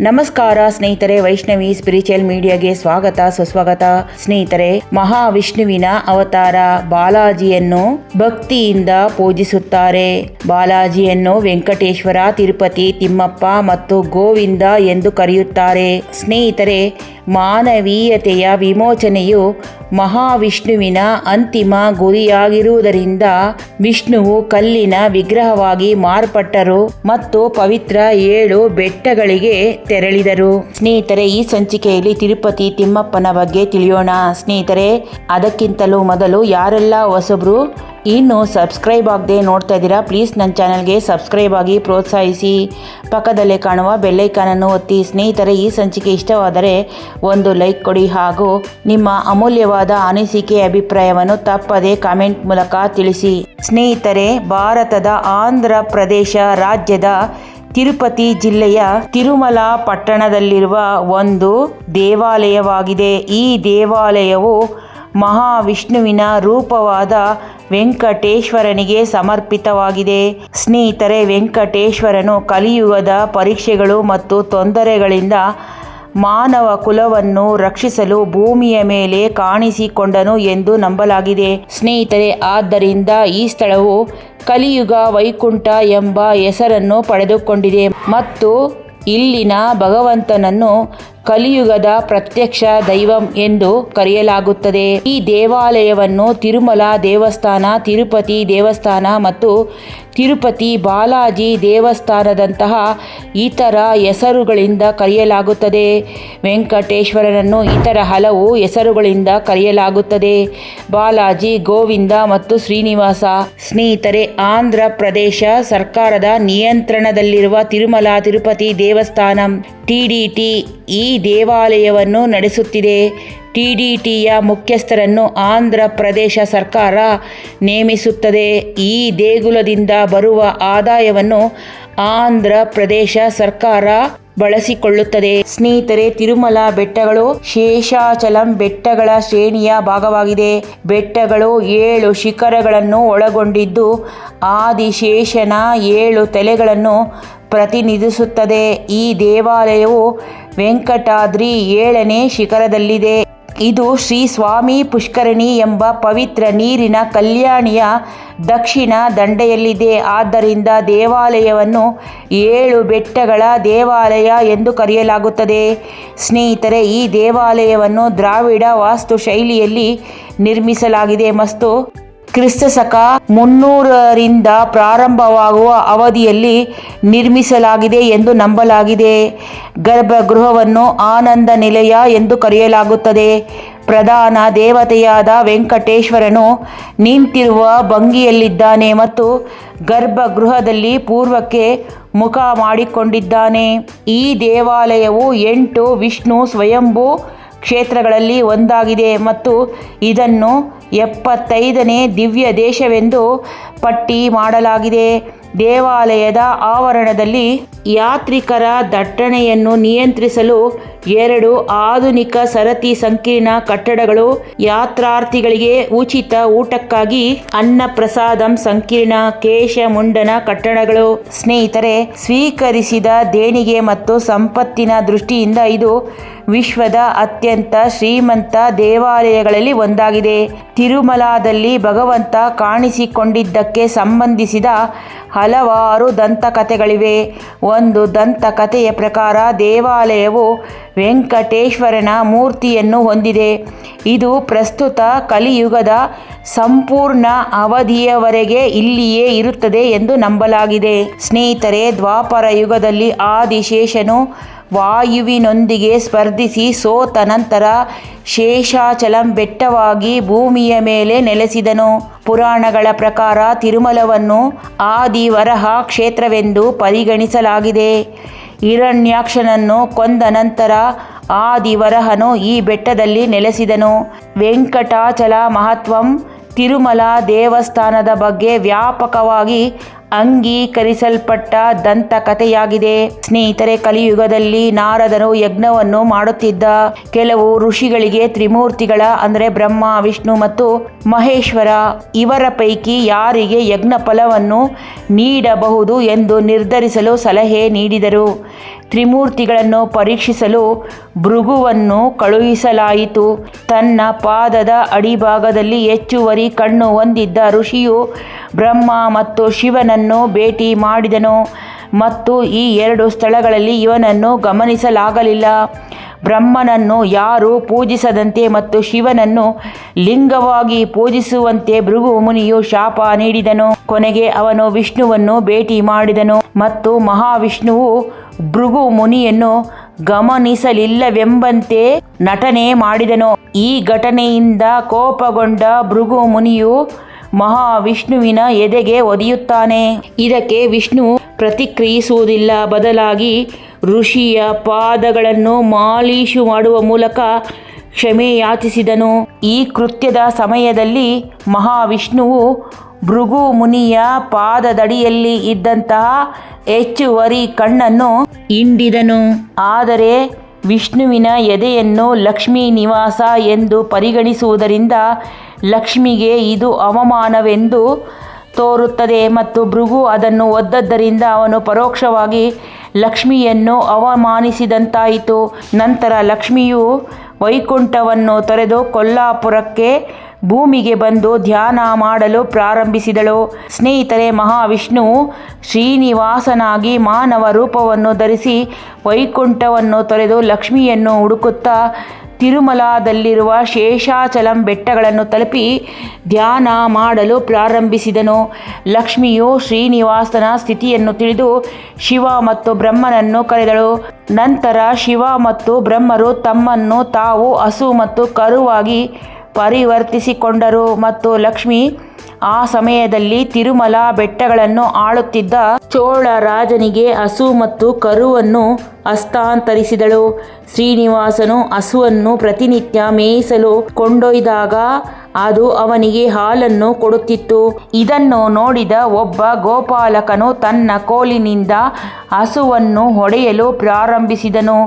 ನಮಸ್ಕಾರ ಸ್ನೇಹಿತರೆ, ವೈಷ್ಣವಿ ಸ್ಪಿರಿಚುವಲ್ ಮೀಡಿಯಾಗೆ ಸ್ವಾಗತ, ಸುಸ್ವಾಗತ. ಸ್ನೇಹಿತರೆ, ಮಹಾವಿಷ್ಣುವಿನ ಅವತಾರ ಬಾಲಾಜಿಯನ್ನು ಭಕ್ತಿಯಿಂದ ಪೂಜಿಸುತ್ತಾರೆ. ಬಾಲಾಜಿಯನ್ನು ವೆಂಕಟೇಶ್ವರ, ತಿರುಪತಿ, ತಿಮ್ಮಪ್ಪ ಮತ್ತು ಗೋವಿಂದ ಎಂದು ಕರೆಯುತ್ತಾರೆ. ಸ್ನೇಹಿತರೆ ಮಾನವೀಯತೆಯ ವಿಮೋಚನೆಯು ಮಹಾವಿಷ್ಣುವಿನ ಅಂತಿಮ ಗುರಿಯಾಗಿರುವುದರಿಂದ ವಿಷ್ಣುವು ಕಲ್ಲಿನ ವಿಗ್ರಹವಾಗಿ ಮಾರ್ಪಟ್ಟರು ಮತ್ತು ಪವಿತ್ರ ಏಳು ಬೆಟ್ಟಗಳಿಗೆ ತೆರಳಿದರು. ಸ್ನೇಹಿತರೆ, ಈ ಸಂಚಿಕೆಯಲ್ಲಿ ತಿರುಪತಿ ತಿಮ್ಮಪ್ಪನ ಬಗ್ಗೆ ತಿಳಿಯೋಣ. ಸ್ನೇಹಿತರೆ, ಅದಕ್ಕಿಂತಲೂ ಮೊದಲು ಯಾರೆಲ್ಲ ಹೊಸಬ್ರು ಇನ್ನು ಸಬ್ಸ್ಕ್ರೈಬ್ ಆಗದೆ ನೋಡ್ತಾ ಇದ್ದೀರಾ ಪ್ಲೀಸ್ ನನ್ನ ಚಾನಲ್ಗೆ ಸಬ್ಸ್ಕ್ರೈಬ್ ಆಗಿ ಪ್ರೋತ್ಸಾಹಿಸಿ. ಪಕ್ಕದಲ್ಲೇ ಕಾಣುವ ಬೆಲ್ಲೈಕಾನನ್ನು ಒತ್ತಿ, ಸ್ನೇಹಿತರೆ, ಈ ಸಂಚಿಕೆ ಇಷ್ಟವಾದರೆ ಒಂದು ಲೈಕ್ ಕೊಡಿ ಹಾಗೂ ನಿಮ್ಮ ಅಮೂಲ್ಯವಾದ ಅನಿಸಿಕೆ ಅಭಿಪ್ರಾಯವನ್ನು ತಪ್ಪದೆ ಕಾಮೆಂಟ್ ಮೂಲಕ ತಿಳಿಸಿ. ಸ್ನೇಹಿತರೆ, ಭಾರತದ ಆಂಧ್ರ ಪ್ರದೇಶ ರಾಜ್ಯದ ತಿರುಪತಿ ಜಿಲ್ಲೆಯ ತಿರುಮಲ ಪಟ್ಟಣದಲ್ಲಿರುವ ಒಂದು ದೇವಾಲಯವಾಗಿದೆ. ಈ ದೇವಾಲಯವು ಮಹಾವಿಷ್ಣುವಿನ ರೂಪವಾದ ವೆಂಕಟೇಶ್ವರನಿಗೆ ಸಮರ್ಪಿತವಾಗಿದೆ. ಸ್ನೇಹಿತರೆ, ವೆಂಕಟೇಶ್ವರನು ಕಲಿಯುಗದ ಪರೀಕ್ಷೆಗಳು ಮತ್ತು ತೊಂದರೆಗಳಿಂದ ಮಾನವ ಕುಲವನ್ನು ರಕ್ಷಿಸಲು ಭೂಮಿಯ ಮೇಲೆ ಕಾಣಿಸಿಕೊಂಡನು ಎಂದು ನಂಬಲಾಗಿದೆ. ಸ್ನೇಹಿತರೆ, ಆದ್ದರಿಂದ ಈ ಸ್ಥಳವು ಕಲಿಯುಗ ವೈಕುಂಠ ಎಂಬ ಹೆಸರನ್ನು ಪಡೆದುಕೊಂಡಿದೆ ಮತ್ತು ಇಲ್ಲಿನ ಭಗವಂತನನ್ನು ಕಲಿಯುಗದ ಪ್ರತ್ಯಕ್ಷ ದೈವಂ ಎಂದು ಕರೆಯಲಾಗುತ್ತದೆ. ಈ ದೇವಾಲಯವನ್ನು ತಿರುಮಲ ದೇವಸ್ಥಾನ, ತಿರುಪತಿ ದೇವಸ್ಥಾನ ಮತ್ತು ತಿರುಪತಿ ಬಾಲಾಜಿ ದೇವಸ್ಥಾನದಂತಹ ಇತರ ಹೆಸರುಗಳಿಂದ ಕರೆಯಲಾಗುತ್ತದೆ. ವೆಂಕಟೇಶ್ವರನನ್ನು ಇತರ ಹಲವು ಹೆಸರುಗಳಿಂದ ಕರೆಯಲಾಗುತ್ತದೆ. ಬಾಲಾಜಿ, ಗೋವಿಂದ ಮತ್ತು ಶ್ರೀನಿವಾಸ. ಸ್ನೇಹಿತರೆ, ಆಂಧ್ರ ಪ್ರದೇಶ ಸರ್ಕಾರದ ನಿಯಂತ್ರಣದಲ್ಲಿರುವ ತಿರುಮಲ, ತಿರುಪತಿ ದೇವಸ್ಥಾನ. ಟಿಡಿಟಿ ಈ ದೇವಾಲಯವನ್ನು ನಡೆಸುತ್ತಿದೆ. ಟಿಡಿಟಿಯ ಮುಖ್ಯಸ್ಥರನ್ನು ಆಂಧ್ರ ಪ್ರದೇಶ ಸರ್ಕಾರ ನೇಮಿಸುತ್ತದೆ. ಈ ದೇಗುಲದಿಂದ ಬರುವ ಆದಾಯವನ್ನು ಆಂಧ್ರ ಪ್ರದೇಶ ಸರ್ಕಾರ ಬಳಸಿಕೊಳ್ಳುತ್ತದೆ. ಸ್ನೇಹಿತರೆ, ತಿರುಮಲ ಬೆಟ್ಟಗಳು ಶೇಷಾಚಲಂ ಬೆಟ್ಟಗಳ ಶ್ರೇಣಿಯ ಭಾಗವಾಗಿದೆ. ಬೆಟ್ಟಗಳು ಏಳು ಶಿಖರಗಳನ್ನು ಒಳಗೊಂಡಿದ್ದು, ಆದಿಶೇಷನ ಏಳು ತಲೆಗಳನ್ನು ಪ್ರತಿನಿಧಿಸುತ್ತದೆ. ಈ ದೇವಾಲಯವು ವೆಂಕಟಾದ್ರಿ ಏಳನೇ ಶಿಖರದಲ್ಲಿದೆ. ಇದು ಶ್ರೀ ಸ್ವಾಮಿ ಪುಷ್ಕರಣಿ ಎಂಬ ಪವಿತ್ರ ನೀರಿನ ಕಲ್ಯಾಣಿಯ ದಕ್ಷಿಣ ದಂಡೆಯಲ್ಲಿದೆ. ಆದ್ದರಿಂದ ದೇವಾಲಯವನ್ನು ಏಳು ಬೆಟ್ಟಗಳ ದೇವಾಲಯ ಎಂದು ಕರೆಯಲಾಗುತ್ತದೆ. ಸ್ನೇಹಿತರೆ, ಈ ದೇವಾಲಯವನ್ನು ದ್ರಾವಿಡ ವಾಸ್ತು ಶೈಲಿಯಲ್ಲಿ ನಿರ್ಮಿಸಲಾಗಿದೆ. ಮತ್ತು ಕ್ರಿಸ್ತಶಕ ಮುನ್ನೂರರಿಂದ ಪ್ರಾರಂಭವಾಗುವ ಅವಧಿಯಲ್ಲಿ ನಿರ್ಮಿಸಲಾಗಿದೆ ಎಂದು ನಂಬಲಾಗಿದೆ. ಗರ್ಭಗೃಹವನ್ನು ಆನಂದ ನಿಲಯ ಎಂದು ಕರೆಯಲಾಗುತ್ತದೆ. ಪ್ರಧಾನ ದೇವತೆಯಾದ ವೆಂಕಟೇಶ್ವರನು ನಿಂತಿರುವ ಭಂಗಿಯಲ್ಲಿದ್ದಾನೆ ಮತ್ತು ಗರ್ಭಗೃಹದಲ್ಲಿ ಪೂರ್ವಕ್ಕೆ ಮುಖ ಮಾಡಿಕೊಂಡಿದ್ದಾನೆ. ಈ ದೇವಾಲಯವು ಎಂಟು ವಿಷ್ಣು ಸ್ವಯಂಭೂ ಕ್ಷೇತ್ರಗಳಲ್ಲಿ ಒಂದಾಗಿದೆ ಮತ್ತು ಇದನ್ನು ಎಪ್ಪತ್ತೈದನೇ ದಿವ್ಯ ದೇಶವೆಂದು ಪಟ್ಟಿ ಮಾಡಲಾಗಿದೆ. ದೇವಾಲಯದ ಆವರಣದಲ್ಲಿ ಯಾತ್ರಿಕರ ದಟ್ಟಣೆಯನ್ನು ನಿಯಂತ್ರಿಸಲು ಎರಡು ಆಧುನಿಕ ಸರತಿ ಸಂಕೀರ್ಣ ಕಟ್ಟಡಗಳು ಯಾತ್ರಾರ್ಥಿಗಳಿಗೆ ಉಚಿತ ಊಟಕ್ಕಾಗಿ ಅನ್ನಪ್ರಸಾದಂ ಸಂಕೀರ್ಣ ಕೇಶ ಮುಂಡನ ಕಟ್ಟಡಗಳು. ಸ್ನೇಹಿತರೆ, ಸ್ವೀಕರಿಸಿದ ದೇಣಿಗೆ ಮತ್ತು ಸಂಪತ್ತಿನ ದೃಷ್ಟಿಯಿಂದ ಇದು ವಿಶ್ವದ ಅತ್ಯಂತ ಶ್ರೀಮಂತ ದೇವಾಲಯಗಳಲ್ಲಿ ಒಂದಾಗಿದೆ. ತಿರುಮಲಾದಲ್ಲಿ ಭಗವಂತ ಕಾಣಿಸಿಕೊಂಡಿದ್ದಕ್ಕೆ ಸಂಬಂಧಿಸಿದ ಹಲವಾರು ದಂತಕಥೆಗಳಿವೆ. ಒಂದು ದಂತಕಥೆಯ ಪ್ರಕಾರ ದೇವಾಲಯವು ವೆಂಕಟೇಶ್ವರನ ಮೂರ್ತಿಯನ್ನು ಹೊಂದಿದೆ. ಇದು ಪ್ರಸ್ತುತ ಕಲಿಯುಗದ ಸಂಪೂರ್ಣ ಅವಧಿಯವರೆಗೆ ಇಲ್ಲಿಯೇ ಇರುತ್ತದೆ ಎಂದು ನಂಬಲಾಗಿದೆ. ಸ್ನೇಹಿತರೆ, ದ್ವಾಪರ ಯುಗದಲ್ಲಿ ಆದಿಶೇಷನು ವಾಯುವಿನೊಂದಿಗೆ ಸ್ಪರ್ಧಿಸಿ ಸೋತ ನಂತರ ಶೇಷಾಚಲಂ ಬೆಟ್ಟವಾಗಿ ಭೂಮಿಯ ಮೇಲೆ ನೆಲೆಸಿದನು. ಪುರಾಣಗಳ ಪ್ರಕಾರ ತಿರುಮಲವನ್ನು ಆದಿವರಹ ಕ್ಷೇತ್ರವೆಂದು ಪರಿಗಣಿಸಲಾಗಿದೆ. ಹಿರಣ್ಯಾಕ್ಷನನ್ನು ಕೊಂದ ನಂತರ ಆದಿವರಹನು ಈ ಬೆಟ್ಟದಲ್ಲಿ ನೆಲೆಸಿದನು. ವೆಂಕಟಾಚಲ ಮಹತ್ವಂ ತಿರುಮಲ ದೇವಸ್ಥಾನದ ಬಗ್ಗೆ ವ್ಯಾಪಕವಾಗಿ ಅಂಗೀಕರಿಸಲ್ಪಟ್ಟ ದಂತಕಥೆಯಾಗಿದೆ. ಸ್ನೇಹಿತರೆ, ಕಲಿಯುಗದಲ್ಲಿ ನಾರದನು ಯಜ್ಞವನ್ನು ಮಾಡುತ್ತಿದ್ದ ಕೆಲವು ಋಷಿಗಳಿಗೆ ತ್ರಿಮೂರ್ತಿಗಳ, ಅಂದರೆ ಬ್ರಹ್ಮ, ವಿಷ್ಣು ಮತ್ತು ಮಹೇಶ್ವರ, ಇವರ ಪೈಕಿ ಯಾರಿಗೆ ಯಜ್ಞ ಫಲವನ್ನು ನೀಡಬಹುದು ಎಂದು ನಿರ್ಧರಿಸಲು ಸಲಹೆ ನೀಡಿದರು. ತ್ರಿಮೂರ್ತಿಗಳನ್ನು ಪರೀಕ್ಷಿಸಲು ಭೃಗುವನ್ನು ಕಳುಹಿಸಲಾಯಿತು. ತನ್ನ ಪಾದದ ಅಡಿಭಾಗದಲ್ಲಿ ಹೆಚ್ಚುವರಿ ಕಣ್ಣು ಹೊಂದಿದ್ದ ಋಷಿಯು ಬ್ರಹ್ಮ ಮತ್ತು ಶಿವನನ್ನು ಭೇಟಿ ಮಾಡಿದನು. ಮತ್ತು ಈ ಎರಡು ಸ್ಥಳಗಳಲ್ಲಿ ಇವನನ್ನು ಗಮನಿಸಲಾಗಲಿಲ್ಲ. ಬ್ರಹ್ಮನನ್ನು ಯಾರು ಪೂಜಿಸದಂತೆ ಮತ್ತು ಶಿವನನ್ನು ಲಿಂಗವಾಗಿ ಪೂಜಿಸುವಂತೆ ಭೃಗು ಮುನಿಯು ಶಾಪ ನೀಡಿದನು. ಕೊನೆಗೆ ಅವನು ವಿಷ್ಣುವನ್ನು ಭೇಟಿ ಮಾಡಿದನು ಮತ್ತು ಮಹಾವಿಷ್ಣುವು ಭೃಗು ಮುನಿಯನ್ನು ಗಮನಿಸಲಿಲ್ಲವೆಂಬಂತೆ ನಟನೆ ಮಾಡಿದನು. ಈ ಘಟನೆಯಿಂದ ಕೋಪಗೊಂಡ ಭೃಗು ಮುನಿಯು ಮಹಾವಿಷ್ಣುವಿನ ಎದೆಗೆ ಒದೆಯುತ್ತಾನೆ. ಇದಕ್ಕೆ ವಿಷ್ಣು ಪ್ರತಿಕ್ರಿಯಿಸುವುದಿಲ್ಲ. ಬದಲಾಗಿ ಋಷಿಯ ಪಾದಗಳನ್ನು ಮಾಲೀಶು ಮಾಡುವ ಮೂಲಕ ಕ್ಷಮೆ ಯಾಚಿಸಿದನು. ಈ ಕೃತ್ಯದ ಸಮಯದಲ್ಲಿ ಮಹಾವಿಷ್ಣುವು ಭೃಗು ಮುನಿಯ ಪಾದದಡಿಯಲ್ಲಿ ಇದ್ದಂತಹ ಹೆಚ್ಚುವರಿ ಕಣ್ಣನ್ನು ಹಿಂಡಿದನು. ಆದರೆ ವಿಷ್ಣುವಿನ ಎದೆಯನ್ನು ಲಕ್ಷ್ಮೀ ನಿವಾಸ ಎಂದು ಪರಿಗಣಿಸುವುದರಿಂದ ಲಕ್ಷ್ಮಿಗೆ ಇದು ಅವಮಾನವೆಂದು ತೋರುತ್ತದೆ ಮತ್ತು ಭೃಗು ಅದನ್ನು ಒದ್ದದ್ದರಿಂದ ಅವನು ಪರೋಕ್ಷವಾಗಿ ಲಕ್ಷ್ಮಿಯನ್ನು ಅವಮಾನಿಸಿದಂತಾಯಿತು. ನಂತರ ಲಕ್ಷ್ಮಿಯು ವೈಕುಂಠವನ್ನು ತೊರೆದು ಕೊಲ್ಲಾಪುರಕ್ಕೆ ಭೂಮಿಗೆ ಬಂದು ಧ್ಯಾನ ಮಾಡಲು ಪ್ರಾರಂಭಿಸಿದಳು. ಸ್ನೇಹಿತರೆ, ಮಹಾವಿಷ್ಣು ಶ್ರೀನಿವಾಸನಾಗಿ ಮಾನವ ರೂಪವನ್ನು ಧರಿಸಿ ವೈಕುಂಠವನ್ನು ತೊರೆದು ಲಕ್ಷ್ಮಿಯನ್ನು ಹುಡುಕುತ್ತಾ ತಿರುಮಲಾದಲ್ಲಿರುವ ಶೇಷಾಚಲಂ ಬೆಟ್ಟಗಳನ್ನು ತಲುಪಿ ಧ್ಯಾನ ಮಾಡಲು ಪ್ರಾರಂಭಿಸಿದನು. ಲಕ್ಷ್ಮಿಯು ಶ್ರೀನಿವಾಸನ ಸ್ಥಿತಿಯನ್ನು ತಿಳಿದು ಶಿವ ಮತ್ತು ಬ್ರಹ್ಮನನ್ನು ಕರೆದಳು. ನಂತರ ಶಿವ ಮತ್ತು ಬ್ರಹ್ಮರು ತಮ್ಮನ್ನು ತಾವು ಹಸು ಮತ್ತು ಕರುವಾಗಿ ಪರಿವರ್ತಿಸಿಕೊಂಡರು ಮತ್ತು ಲಕ್ಷ್ಮಿ ಆ ಸಮಯದಲ್ಲಿ ತಿರುಮಲ ಬೆಟ್ಟಗಳನ್ನು ಆಳುತ್ತಿದ್ದ ಚೋಳ ರಾಜನಿಗೆ ಹಸು ಮತ್ತು ಕರುವನ್ನು ಹಸ್ತಾಂತರಿಸಿದಳು. ಶ್ರೀನಿವಾಸನು ಹಸುವನ್ನು ಪ್ರತಿನಿತ್ಯ ಮೇಯಿಸಲು ಕೊಂಡೊಯ್ದಾಗ ಅದು ಅವನಿಗೆ ಹಾಲನ್ನು ಕೊಡುತ್ತಿತ್ತು. ಇದನ್ನು ನೋಡಿದ ಒಬ್ಬ ಗೋಪಾಲಕನು ತನ್ನ ಕೋಲಿನಿಂದ ಹಸುವನ್ನು ಹೊಡೆಯಲು ಪ್ರಾರಂಭಿಸಿದನು.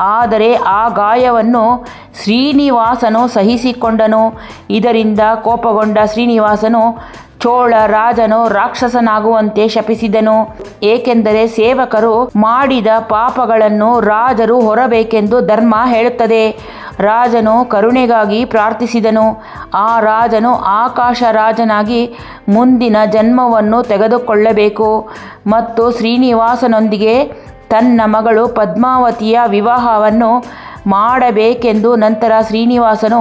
ಆದರೆ ಆ ಗಾಯವನ್ನು ಶ್ರೀನಿವಾಸನು ಸಹಿಸಿಕೊಂಡನು. ಇದರಿಂದ ಕೋಪಗೊಂಡ ಶ್ರೀನಿವಾಸನು ಚೋಳ ರಾಜನು ರಾಕ್ಷಸನಾಗುವಂತೆ ಶಪಿಸಿದನು. ಏಕೆಂದರೆ ಸೇವಕರು ಮಾಡಿದ ಪಾಪಗಳನ್ನು ರಾಜರು ಹೊರಬೇಕೆಂದು ಧರ್ಮ ಹೇಳುತ್ತದೆ. ರಾಜನು ಕರುಣೆಗಾಗಿ ಪ್ರಾರ್ಥಿಸಿದನು. ಆ ರಾಜನು ಆಕಾಶ ರಾಜನಾಗಿ ಮುಂದಿನ ಜನ್ಮವನ್ನು ತೆಗೆದುಕೊಳ್ಳಬೇಕು. ಮತ್ತು ಶ್ರೀನಿವಾಸನೊಂದಿಗೆ ತನ್ನ ಮಗಳು ಪದ್ಮಾವತಿಯ ವಿವಾಹವನ್ನು ಮಾಡಬೇಕೆಂದು ನಂತರ ಶ್ರೀನಿವಾಸನು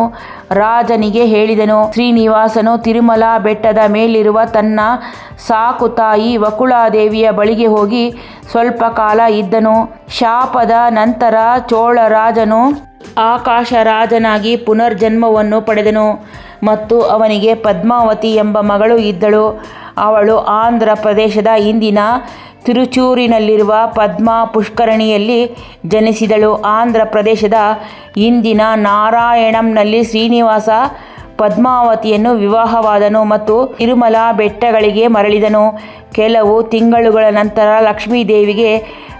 ರಾಜನಿಗೆ ಹೇಳಿದನು. ಶ್ರೀನಿವಾಸನು ತಿರುಮಲ ಬೆಟ್ಟದ ಮೇಲಿರುವ ತನ್ನ ಸಾಕು ತಾಯಿ ವಕುಳಾದೇವಿಯ ಬಳಿಗೆ ಹೋಗಿ ಸ್ವಲ್ಪ ಕಾಲ ಇದ್ದನು. ಶಾಪದ ನಂತರ ಚೋಳ ರಾಜನು ಆಕಾಶ ರಾಜನಾಗಿ ಪುನರ್ಜನ್ಮವನ್ನು ಪಡೆದನು ಮತ್ತು ಅವನಿಗೆ ಪದ್ಮಾವತಿ ಎಂಬ ಮಗಳು ಇದ್ದಳು. ಅವಳು ಆಂಧ್ರ ಪ್ರದೇಶದ ಇಂದಿನ ತಿರುಚೂರಿನಲ್ಲಿರುವ ಪದ್ಮಾ ಪುಷ್ಕರಣಿಯಲ್ಲಿ ಜನಿಸಿದಳು ಆಂಧ್ರ ಪ್ರದೇಶದ ಇಂದಿನ ನಾರಾಯಣಂನಲ್ಲಿ ಶ್ರೀನಿವಾಸ ಪದ್ಮಾವತಿಯನ್ನು ವಿವಾಹವಾದನು ಮತ್ತು ತಿರುಮಲ ಬೆಟ್ಟಗಳಿಗೆ ಮರಳಿದನು. ಕೆಲವು ತಿಂಗಳುಗಳ ನಂತರ ಲಕ್ಷ್ಮೀದೇವಿಗೆ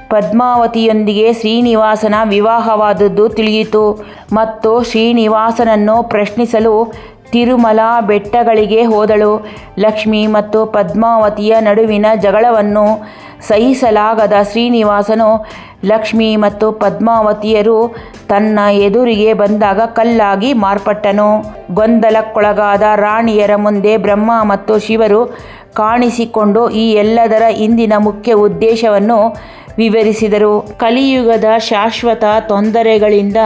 ಪದ್ಮಾವತಿಯೊಂದಿಗೆ ಶ್ರೀನಿವಾಸನ ವಿವಾಹವಾದದ್ದು ತಿಳಿಯಿತು ಮತ್ತು ಶ್ರೀನಿವಾಸನನ್ನು ಪ್ರಶ್ನಿಸಲು ತಿರುಮಲ ಬೆಟ್ಟಗಳಿಗೆ ಹೋದಳು. ಲಕ್ಷ್ಮಿ ಮತ್ತು ಪದ್ಮಾವತಿಯ ನಡುವಿನ ಜಗಳವನ್ನು ಸಹಿಸಲಾಗದ ಶ್ರೀನಿವಾಸನು ಲಕ್ಷ್ಮಿ ಮತ್ತು ಪದ್ಮಾವತಿಯರು ತನ್ನ ಎದುರಿಗೆ ಬಂದಾಗ ಕಲ್ಲಾಗಿ ಮಾರ್ಪಟ್ಟನು. ಗೊಂದಲಕ್ಕೊಳಗಾದ ರಾಣಿಯರ ಮುಂದೆ ಬ್ರಹ್ಮ ಮತ್ತು ಶಿವರು ಕಾಣಿಸಿಕೊಂಡು ಈ ಎಲ್ಲದರ ಹಿಂದಿನ ಮುಖ್ಯ ಉದ್ದೇಶವನ್ನು ವಿವರಿಸಿದರು. ಕಲಿಯುಗದ ಶಾಶ್ವತ ತೊಂದರೆಗಳಿಂದ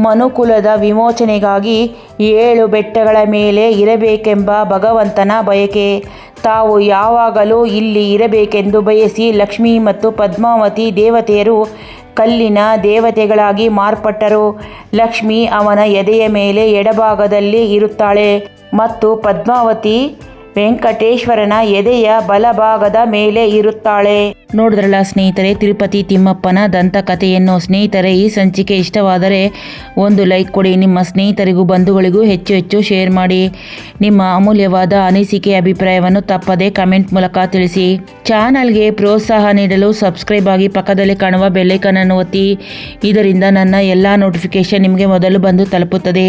ಮನುಕುಲದ ವಿಮೋಚನೆಗಾಗಿ ಏಳು ಬೆಟ್ಟಗಳ ಮೇಲೆ ಇರಬೇಕೆಂಬ ಭಗವಂತನ ಬಯಕೆ. ತಾವು ಯಾವಾಗಲೂ ಇಲ್ಲಿ ಇರಬೇಕೆಂದು ಬಯಸಿ ಲಕ್ಷ್ಮಿ ಮತ್ತು ಪದ್ಮಾವತಿ ದೇವತೆಯರು ಕಲ್ಲಿನ ದೇವತೆಗಳಾಗಿ ಮಾರ್ಪಟ್ಟರು. ಲಕ್ಷ್ಮಿ ಅವನ ಎದೆಯ ಮೇಲೆ ಎಡಭಾಗದಲ್ಲಿ ಇರುತ್ತಾಳೆ ಮತ್ತು ಪದ್ಮಾವತಿ ವೆಂಕಟೇಶ್ವರನ ಎದೆಯ ಬಲಭಾಗದ ಮೇಲೆ ಇರುತ್ತಾಳೆ. ನೋಡಿದ್ರಲ್ಲ ಸ್ನೇಹಿತರೆ, ತಿರುಪತಿ ತಿಮ್ಮಪ್ಪನ ದಂತಕಥೆಯನ್ನು ಸ್ನೇಹಿತರೆ, ಈ ಸಂಚಿಕೆ ಇಷ್ಟವಾದರೆ ಒಂದು ಲೈಕ್ ಕೊಡಿ. ನಿಮ್ಮ ಸ್ನೇಹಿತರಿಗೂ, ಬಂಧುಗಳಿಗೂ ಹೆಚ್ಚು ಹೆಚ್ಚು ಶೇರ್ ಮಾಡಿ. ನಿಮ್ಮ ಅಮೂಲ್ಯವಾದ ಅನಿಸಿಕೆ ಅಭಿಪ್ರಾಯವನ್ನು ತಪ್ಪದೆ ಕಮೆಂಟ್ ಮೂಲಕ ತಿಳಿಸಿ. ಚಾನಲ್ಗೆ ಪ್ರೋತ್ಸಾಹ ನೀಡಲು ಸಬ್ಸ್ಕ್ರೈಬ್ ಆಗಿ ಪಕ್ಕದಲ್ಲಿ ಕಾಣುವ ಬೆಲ್ಲೈಕನ್ ಅನ್ನು ಒತ್ತಿ. ಇದರಿಂದ ನನ್ನ ಎಲ್ಲ ನೋಟಿಫಿಕೇಶನ್ ನಿಮಗೆ ಮೊದಲು ಬಂದು ತಲುಪುತ್ತದೆ.